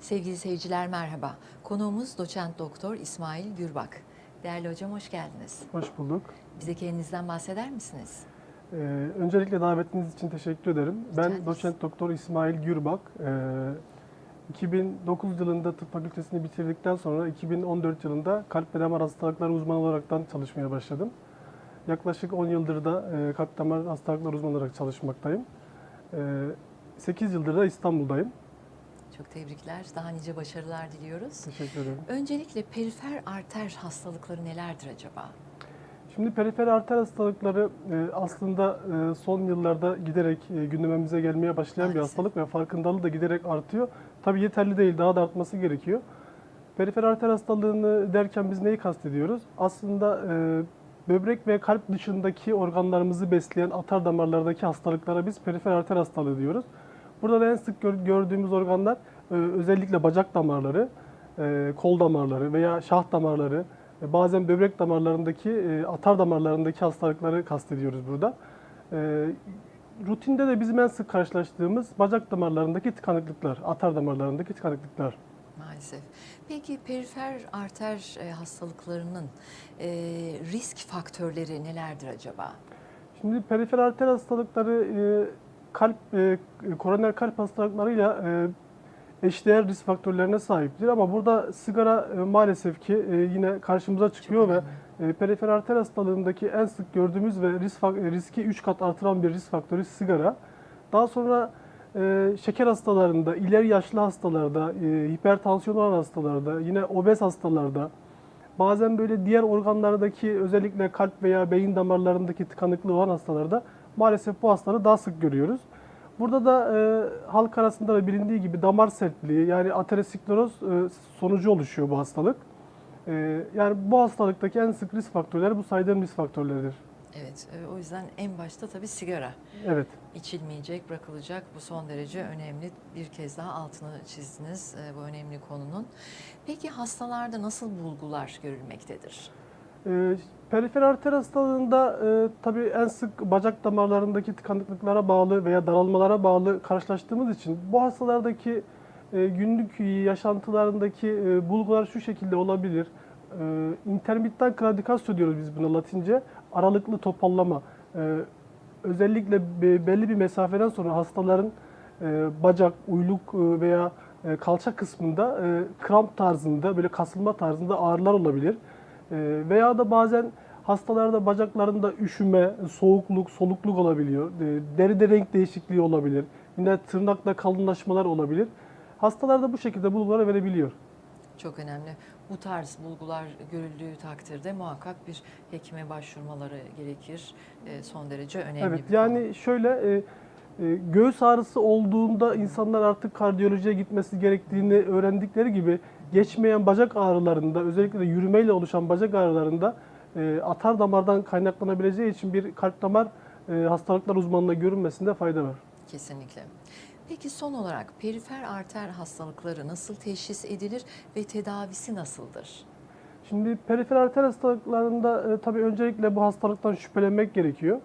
Sevgili seyirciler merhaba. Konuğumuz doçent doktor İsmail Gürbak. Değerli hocam hoş geldiniz. Hoş bulduk. Bize kendinizden bahseder misiniz? Ee, öncelikle davetiniz için teşekkür ederim. Rica Ben doçent doktor İsmail Gürbak. Ee, 2009 yılında tıp fakültesini bitirdikten sonra 2014 yılında kalp ve damar hastalıkları uzmanı olaraktan çalışmaya başladım. Yaklaşık 10 yıldır da e, kalp damar hastalıkları uzmanı olarak çalışmaktayım. Ee, 8 yıldır da İstanbul'dayım. Çok tebrikler. Daha nice başarılar diliyoruz. Teşekkür ederim. Öncelikle perifer arter hastalıkları nelerdir acaba? Şimdi perifer arter hastalıkları e, aslında e, son yıllarda giderek e, gündemimize gelmeye başlayan bir Maalesef. hastalık ve farkındalığı da giderek artıyor. Tabii yeterli değil, daha da artması gerekiyor. Perifer arter hastalığını derken biz neyi kastediyoruz? Aslında böbrek ve kalp dışındaki organlarımızı besleyen atar damarlardaki hastalıklara biz perifer arter hastalığı diyoruz. Burada da en sık gör- gördüğümüz organlar e, özellikle bacak damarları, e, kol damarları veya şah damarları, e, bazen böbrek damarlarındaki, atar damarlarındaki hastalıkları kastediyoruz burada. Rutinde de bizim en sık karşılaştığımız bacak damarlarındaki tıkanıklıklar, atar damarlarındaki tıkanıklıklar. Maalesef. Peki perifer arter hastalıklarının e, risk faktörleri nelerdir acaba? Şimdi perifer arter hastalıkları e, kalp e, koroner kalp hastalıklarıyla e, eşdeğer risk faktörlerine sahiptir ama burada sigara e, maalesef ki e, yine karşımıza çıkıyor ve e, perifer arter hastalığındaki en sık gördüğümüz ve risk fak- riski 3 kat artıran bir risk faktörü sigara. Daha sonra e, şeker hastalarında, ileri yaşlı hastalarda, e, hipertansiyon olan hastalarda, yine obez hastalarda, Bazen böyle diğer organlardaki özellikle kalp veya beyin damarlarındaki tıkanıklığı olan hastalarda maalesef bu hastaları daha sık görüyoruz. Burada da e, halk arasında da bilindiği gibi damar sertliği yani ateroskleroz e, sonucu oluşuyor bu hastalık. E, yani bu hastalıktaki en sık risk faktörleri bu saydığım risk faktörleridir. Evet, e, o yüzden en başta tabii sigara. Evet. içilmeyecek, bırakılacak. Bu son derece önemli. Bir kez daha altını çizdiniz e, bu önemli konunun. Peki hastalarda nasıl bulgular görülmektedir? E, perifer arter hastalığında e, tabii en sık bacak damarlarındaki tıkanıklıklara bağlı veya daralmalara bağlı karşılaştığımız için bu hastalardaki e, günlük yaşantılarındaki e, bulgular şu şekilde olabilir. E, intermittent claudicatio diyoruz biz buna latince. Aralıklı topallama. E, özellikle be- belli bir mesafeden sonra hastaların e, bacak, uyluk e, veya e, kalça kısmında e, kramp tarzında, böyle kasılma tarzında ağrılar olabilir. E, veya da bazen hastalarda bacaklarında üşüme, soğukluk, solukluk olabiliyor. E, deride renk değişikliği olabilir. Yine tırnakta kalınlaşmalar olabilir. Hastalarda bu şekilde bulguları verebiliyor. Çok önemli. Bu tarz bulgular görüldüğü takdirde muhakkak bir hekime başvurmaları gerekir. E, Son derece önemli Evet bir yani konu. şöyle e, e, göğüs ağrısı olduğunda insanlar artık kardiyolojiye gitmesi gerektiğini öğrendikleri gibi geçmeyen bacak ağrılarında özellikle de yürümeyle oluşan bacak ağrılarında e, atar damardan kaynaklanabileceği için bir kalp damar e, hastalıklar uzmanına görünmesinde fayda var. Kesinlikle. Peki son olarak perifer arter hastalıkları nasıl teşhis edilir ve tedavisi nasıldır? Şimdi perifer arter hastalıklarında e, tabii öncelikle bu hastalıktan şüphelenmek gerekiyor.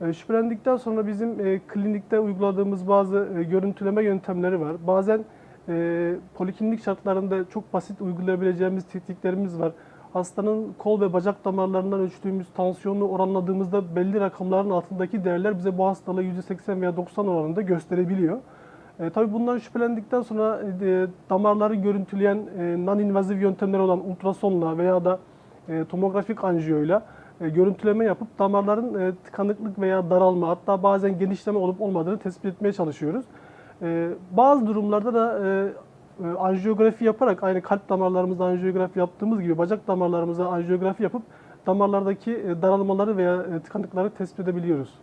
E, şüphelendikten sonra bizim e, klinikte uyguladığımız bazı e, görüntüleme yöntemleri var. Bazen e, poliklinik şartlarında çok basit uygulayabileceğimiz tekniklerimiz var. Hastanın kol ve bacak damarlarından ölçtüğümüz tansiyonu oranladığımızda belli rakamların altındaki değerler bize bu hastalığı %80 veya 90 oranında gösterebiliyor. E, tabii bundan şüphelendikten sonra e, damarları görüntüleyen e, non-invaziv yöntemler olan ultrasonla veya da e, tomografik anjiyoyla e, görüntüleme yapıp damarların e, tıkanıklık veya daralma hatta bazen genişleme olup olmadığını tespit etmeye çalışıyoruz. E, bazı durumlarda da e, e, anjiyografi yaparak aynı kalp damarlarımızda anjiyografi yaptığımız gibi bacak damarlarımıza anjiyografi yapıp damarlardaki e, daralmaları veya e, tıkanıkları tespit edebiliyoruz.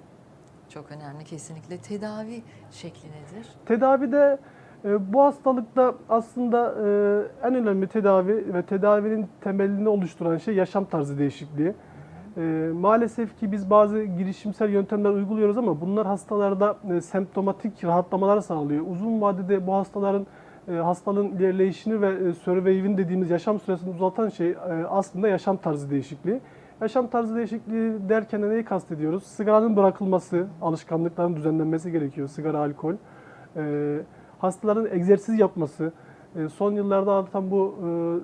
Çok önemli kesinlikle. Tedavi şekli nedir? Tedavide bu hastalıkta aslında en önemli tedavi ve tedavinin temelini oluşturan şey yaşam tarzı değişikliği. E, maalesef ki biz bazı girişimsel yöntemler uyguluyoruz ama bunlar hastalarda e, semptomatik rahatlamalar sağlıyor. Uzun vadede bu hastaların e, hastalığın ilerleyişini ve e, dediğimiz yaşam süresini uzatan şey e, aslında yaşam tarzı değişikliği. Yaşam tarzı değişikliği derken de neyi kastediyoruz? Sigaranın bırakılması, alışkanlıkların düzenlenmesi gerekiyor. Sigara, alkol. Hastaların egzersiz yapması, Son yıllarda artan bu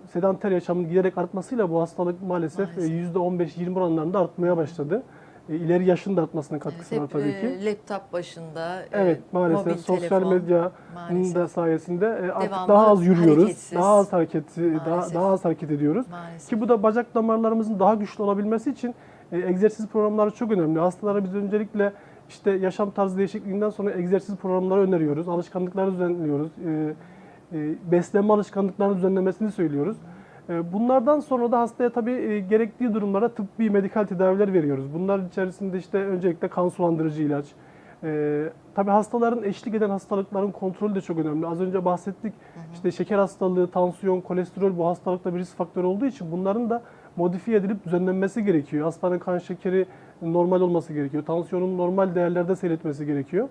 e, sedanter yaşamın giderek artmasıyla bu hastalık maalesef, e, Maalesef. %15-20 oranlarında artmaya başladı. E, İleri yaşın da artmasına katkısı hep var tabii ki. e, laptop başında, Evet maalesef mobil sosyal telefon, medyanın maalesef. da sayesinde e, artık Devamlı daha az yürüyoruz. hareketsiz. Daha az hareket daha, Maalesef. daha az hareket ediyoruz. Maalesef. Ki bu da bacak damarlarımızın daha güçlü olabilmesi için e, egzersiz programları çok önemli. Hastalara biz öncelikle işte yaşam tarzı değişikliğinden sonra egzersiz programları öneriyoruz. Alışkanlıkları düzenliyoruz. E, beslenme alışkanlıklarını düzenlemesini söylüyoruz. E, bunlardan sonra da hastaya tabii e, gerektiği durumlara tıbbi medikal tedaviler veriyoruz. Bunların içerisinde işte öncelikle kan sulandırıcı ilaç. E, tabii hastaların eşlik eden hastalıkların kontrolü de çok önemli. Az önce bahsettik. İşte şeker hastalığı, tansiyon, kolesterol bu hastalıkta bir risk faktörü olduğu için bunların da modifiye edilip düzenlenmesi gerekiyor. Hastanın kan şekeri normal olması gerekiyor. Tansiyonun normal değerlerde seyretmesi gerekiyor.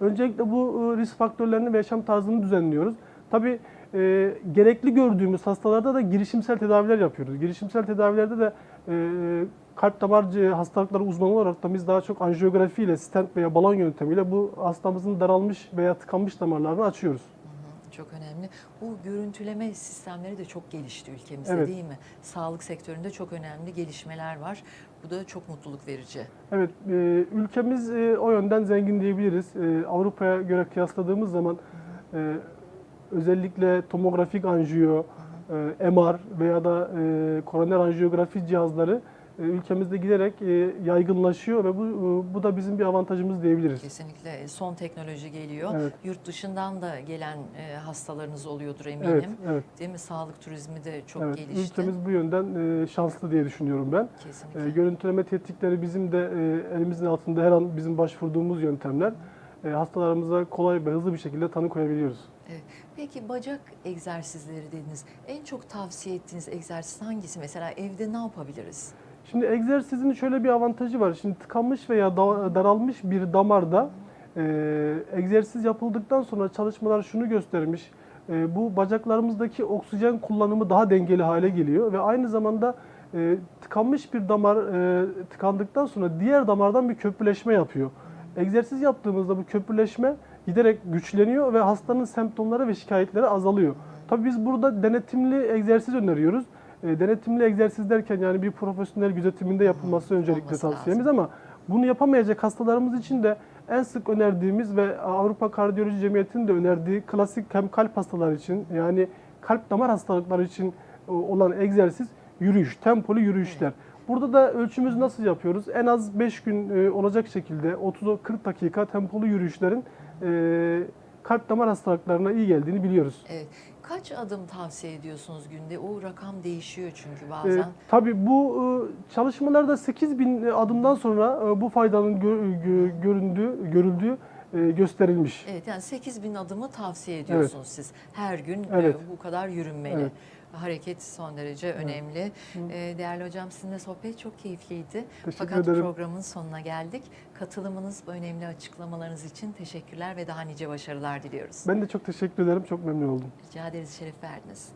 Öncelikle bu e, risk faktörlerini ve yaşam tarzını düzenliyoruz. Tabii e, gerekli gördüğümüz hastalarda da girişimsel tedaviler yapıyoruz. Girişimsel tedavilerde de e, kalp damar hastalıkları uzmanı olarak da biz daha çok anjiyografi ile stent veya balon yöntemiyle bu hastamızın daralmış veya tıkanmış damarlarını açıyoruz. Çok önemli. Bu görüntüleme sistemleri de çok gelişti ülkemizde Evet. değil mi? Sağlık sektöründe çok önemli gelişmeler var. Bu da çok mutluluk verici. Evet, e, ülkemiz e, o yönden zengin diyebiliriz. E, Avrupa'ya göre kıyasladığımız zaman e, özellikle tomografik anjiyo, e, MR veya da e, koroner anjiyografi cihazları e, ülkemizde giderek e, yaygınlaşıyor ve bu e, bu da bizim bir avantajımız diyebiliriz. Kesinlikle son teknoloji geliyor. Evet. Yurt dışından da gelen hastalarınız oluyordur eminim. Evet, evet. Değil mi? Sağlık turizmi de çok evet. gelişti. Ülkemiz bu yönden şanslı diye düşünüyorum ben. Kesinlikle. Görüntüleme tetkikleri bizim de elimizin altında her an bizim başvurduğumuz yöntemler. Hastalarımıza kolay ve hızlı bir şekilde tanı koyabiliyoruz. Evet. Peki bacak egzersizleri dediniz. En çok tavsiye ettiğiniz egzersiz hangisi? Mesela evde ne yapabiliriz? Şimdi egzersizin şöyle bir avantajı var. Şimdi tıkanmış veya da- daralmış bir damarda e, egzersiz yapıldıktan sonra çalışmalar şunu göstermiş. E, bu bacaklarımızdaki oksijen kullanımı daha dengeli hale geliyor ve aynı zamanda e, tıkanmış bir damar e, tıkandıktan sonra diğer damardan bir köprüleşme yapıyor. Egzersiz yaptığımızda bu köprüleşme giderek güçleniyor ve hastanın semptomları ve şikayetleri azalıyor. Tabii biz burada denetimli egzersiz öneriyoruz. E, denetimli egzersiz derken yani bir profesyonel gözetiminde yapılması öncelikle tavsiyemiz ama bunu yapamayacak hastalarımız için de en sık önerdiğimiz ve Avrupa Kardiyoloji Cemiyeti'nin de önerdiği klasik hem kalp hastaları için yani kalp damar hastalıkları için e, olan egzersiz yürüyüş, tempolu yürüyüşler. Burada da ölçümüzü nasıl yapıyoruz? En az 5 gün e, olacak şekilde 30-40 dakika tempolu yürüyüşlerin e, kalp damar hastalıklarına iyi geldiğini biliyoruz. Evet. Kaç adım tavsiye ediyorsunuz günde? O rakam değişiyor çünkü Ee, bazen. tabii bu e, çalışmalarda 8000 adımdan sonra e, bu faydanın gö- gö- göründüğü, görüldüğü e, gösterilmiş. Evet yani 8 bin adımı tavsiye ediyorsunuz siz. Her gün e, Evet. bu kadar yürünmeli. Evet. Hareket son derece önemli. E, Değerli hocam sizinle sohbet çok keyifliydi. Teşekkür Fakat ederim. programın sonuna geldik. Katılımınız, bu önemli açıklamalarınız için teşekkürler ve daha nice başarılar diliyoruz. Ben de çok teşekkür ederim. Çok memnun oldum. Rica ederiz, şeref verdiniz.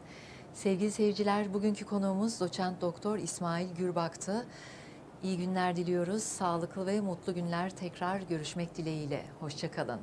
Sevgili seyirciler, bugünkü konuğumuz doçent doktor İsmail Gürbak'tı. İyi günler diliyoruz. Sağlıklı ve mutlu günler tekrar görüşmek dileğiyle. Hoşçakalın.